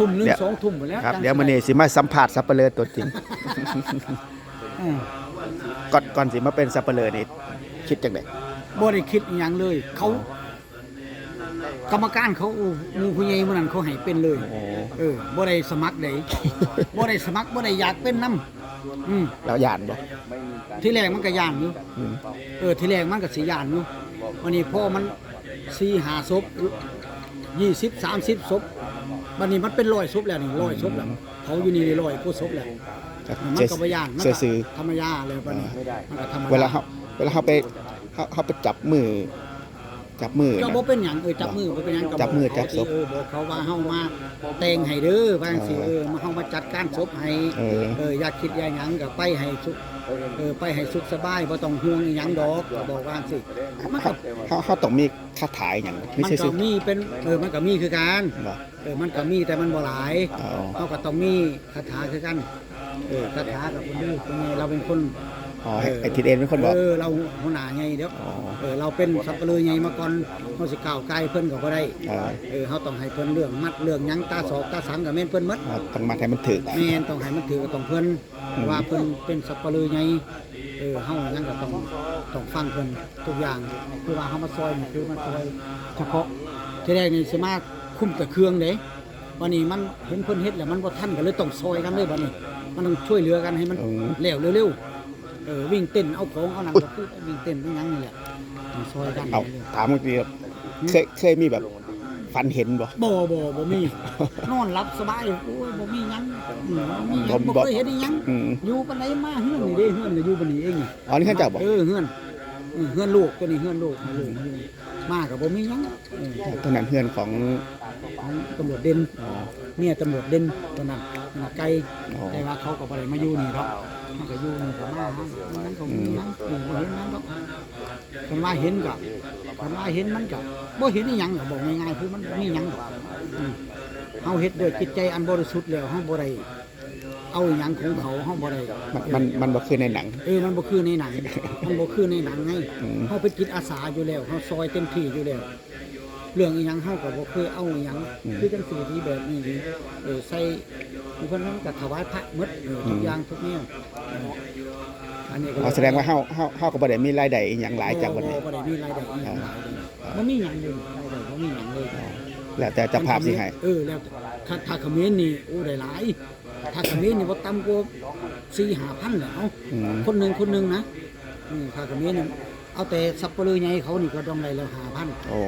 ทุ่มหนึ่งเดี๋ยว สองทุ่มหมดแล้วครับจังเดี๋ยวมื้อนี้สิมาสัมภาษณ์สับปะเลอตัวจริง อืมก่อนก่อนสิมาเป็นสับปะเลอนี่คิดจังได๋บ่ได้คิดอหย่างเลย เขา กรรมการเขาอู้หมู่ผู้ใหญ่มื้อนั้นเขาให้เป็นเลย โอ้เออบ่ได้สมัครใดบ่ได้สมัครบ่ได้อยากเป็นนํอืมแล้วย่านบ่ที่แรกมันก็ย่านอยู่อืมเออที่แรกมันก็สิย่านอยู่วันนี้พอมัน4 5ศพ20 30ศพ บัดนี้มันเป็น100ศพแล้วนี่100ศพแล้วเขาอยู่นี่100กว่าศพแล้วก็มันก็บ่ย่านมันก็ซื่อธรรมยาเลยบัดนี้มันก็ธรรมดาๆเวลาเฮาเวลาเฮาไปเฮาเฮาไปจับมือ จับมือก็นะบ่เป็นหยังเออจับมือบ่เป็นหยังก็จับมือจับศพ เออบอกเขาว่าเฮามาแต่งให้เด้อว่าจังซี่เอเอออมาเฮามาจัดการศพให้เออ เอออยากคิดอยากหยังก็ไปให้สุขเออไปให้สุขสบายบ่ต้องห่วงอิหยังดอกก็บอกว่าจังซี่มันก็เฮาเฮาต้องมีคาถาหยังไม่มันใช่ก็ซื่อมีเป็นเออมันก็มีคือกันบ่ เออมันก็มีแต่มันบ่หลายอ๋อเฮาก็ต้องมีคาถาคือกันเออคาถากับคนดื้อคนไงเราเป็นคน อ๋อให้ไอ้ทิดเอ็นเป็นคนบอก เออเราหัวหน้าไงเด้ออ๋อเออเราเป็นสับปะเลอไงมาก่อนเฮาสิก้าวไกลเพิ่นก็บ่ได้เออเออเขาต้องให้เพิ่นเรื่องมัดเรื่องหยังตาสอกตาสังกับแม่นเพิ่นหมดเอาต้องมาให้มันถึก แม่นต้องให้มันถือกับต้องเพิ่นว่าเพิ่นเป็นสับปะเลอไงเออเฮาหยังก็ต้องต้องฟังเพิ่นทุกอย่างคือว่าเฮามาซอยนี่คือมาซอยเฉพาะที่แรกนี่สิมาคุมแต่เครื่องเด้วันนี้มันเห็นเพิ่นเฮ็ดแล้วมันบ่ทันก็เลยต้องซอยกันเลยบัดนี้ มันต้องช่วยเหลือกันให้มันอืม แล้วเร็วๆ เออวิ่งเต้นเอาของเอาหนังก็คือวิ่งเต้นวิ่งหยังนี่แหละต้องซอยกันเอาถามเมื่อกี้ครับเคยเคยมีแบบฝันเห็นบ่ บ่บ่บ่มี นอนหลับสบายโอ้ยบ่มีหยังอืมบ่มีหยังบ่บ่บ่ เคยเห็นอีหยัง อืม อยู่ปานใดมาเฮือนนี่เด้เฮือนน่ะอยู่ปานนี้เองนี่อ๋อนี่เขาเจ้าบอกเออเฮือนอืมเฮือนลูกตัวนี้เฮือนลูกเฮือนลูก มาก็บ่มีหยังเออตอนนั้นเพื่อนของ ของตำรวจเด่นอ๋อเมียตำรวจเด่นตัวนั้นมันไกลอ๋อ แต่ว่าเขาก็บ่ได้มาอยู่นี่หรอกมันก็อยู่นี่ก็มาหามันก็มีหยังอืมบ่เห็นหยังดอกคนว่าเห็นก็คนว่าเห็นมันก็บ่เห็นอีหยังก็บอกง่ายๆคือมันบ่มีหยังดอกอืมเฮาเฮ็ดด้วยจิตใจอันบริสุทธิ์แล้วเฮาบ่ได้ เอาอหยังของเขาเฮาบ่ได้มันมันมันบ่คือในหนัง เออมันบ่คือในหนังมันบ่คือในหนังไงอืม เฮาเป็นจิตอาสาอยู่แล้วเฮาซอยเต็มที่อยู่แล้วเรื่องอีหยังเฮาก็บ่เคยเอาอีหยังคือจังซี่ที่แบบนี้นี่เออใส่เพิ่นนั้นก็ถวายพระหมดเออทุกอย่างทุกแนวเอออันนี้ก็อ๋อแสดงว่าเฮาเฮาเฮาก็บ่ได้มีรายได้อหย่างหลายจากวันนี้ บ่ได้มีรายได้อีหยังหลายเลยบ่มีหยังเลยรายได้บ่มีหยังเลย แล้วแต่เจะภาพสิให้ เออแล้วถ้าถ้าเขมิ้นนี่โอ้ได้หลาย ถ้าเขมิ้นนี่บ่ต่ำกว่าสี่ห้าพันแล้วอืม คนหนึ่งคนหนึ่งนะอืมถ้าเขมิ้นนี่เอาแต่สับปะเลอใหญ่เขานี่ก็ต้องได้แล้วห้าพันโอ้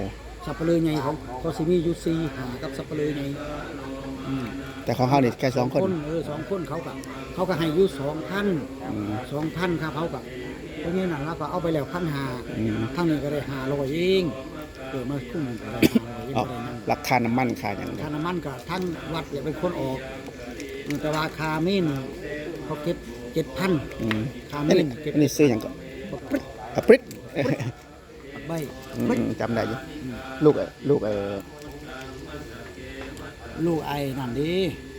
สับปะเลอใหญ่เขาเขาสิมีอยู่สี่หากับสับปะเลอใหญ่อืม แต่ของเฮานี่แค่สองคน เออสองคนเขาก็เขาก็ให้อยู่สองพันอืมสองพันครับเขาก็ตรงนี้นั่นแล้วก็เอาไปแล้วพันหาอืม ทั้งนี้ก็ได้หาร้อยเองเกิดมาคุ้มก็ได้ห้าร้อยเองเอาก็ได้นั่นราคาน้ำมันค่าหยังค่าน้ำมันก็ทั้งวัดอย่าเป็นคนออก แต่ว่าคาเมนเขาเก็บเจ็ดพันอืมคาอัเมนนี้นเก็บอันนี้ซื้อหยังก็ปึ๊ดอะปริ๊ดใบอืมปึ๊ดจำได้อยู่ลูกเอ่อลูกเออลูกไอ้นั่นดิ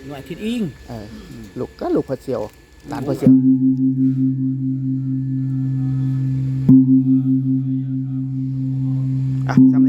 ลูกไอ้ทิดอิงเออลูกก็ลูกพ่อเสียวหลานพ่อเสียวอะจำนี้ก่อน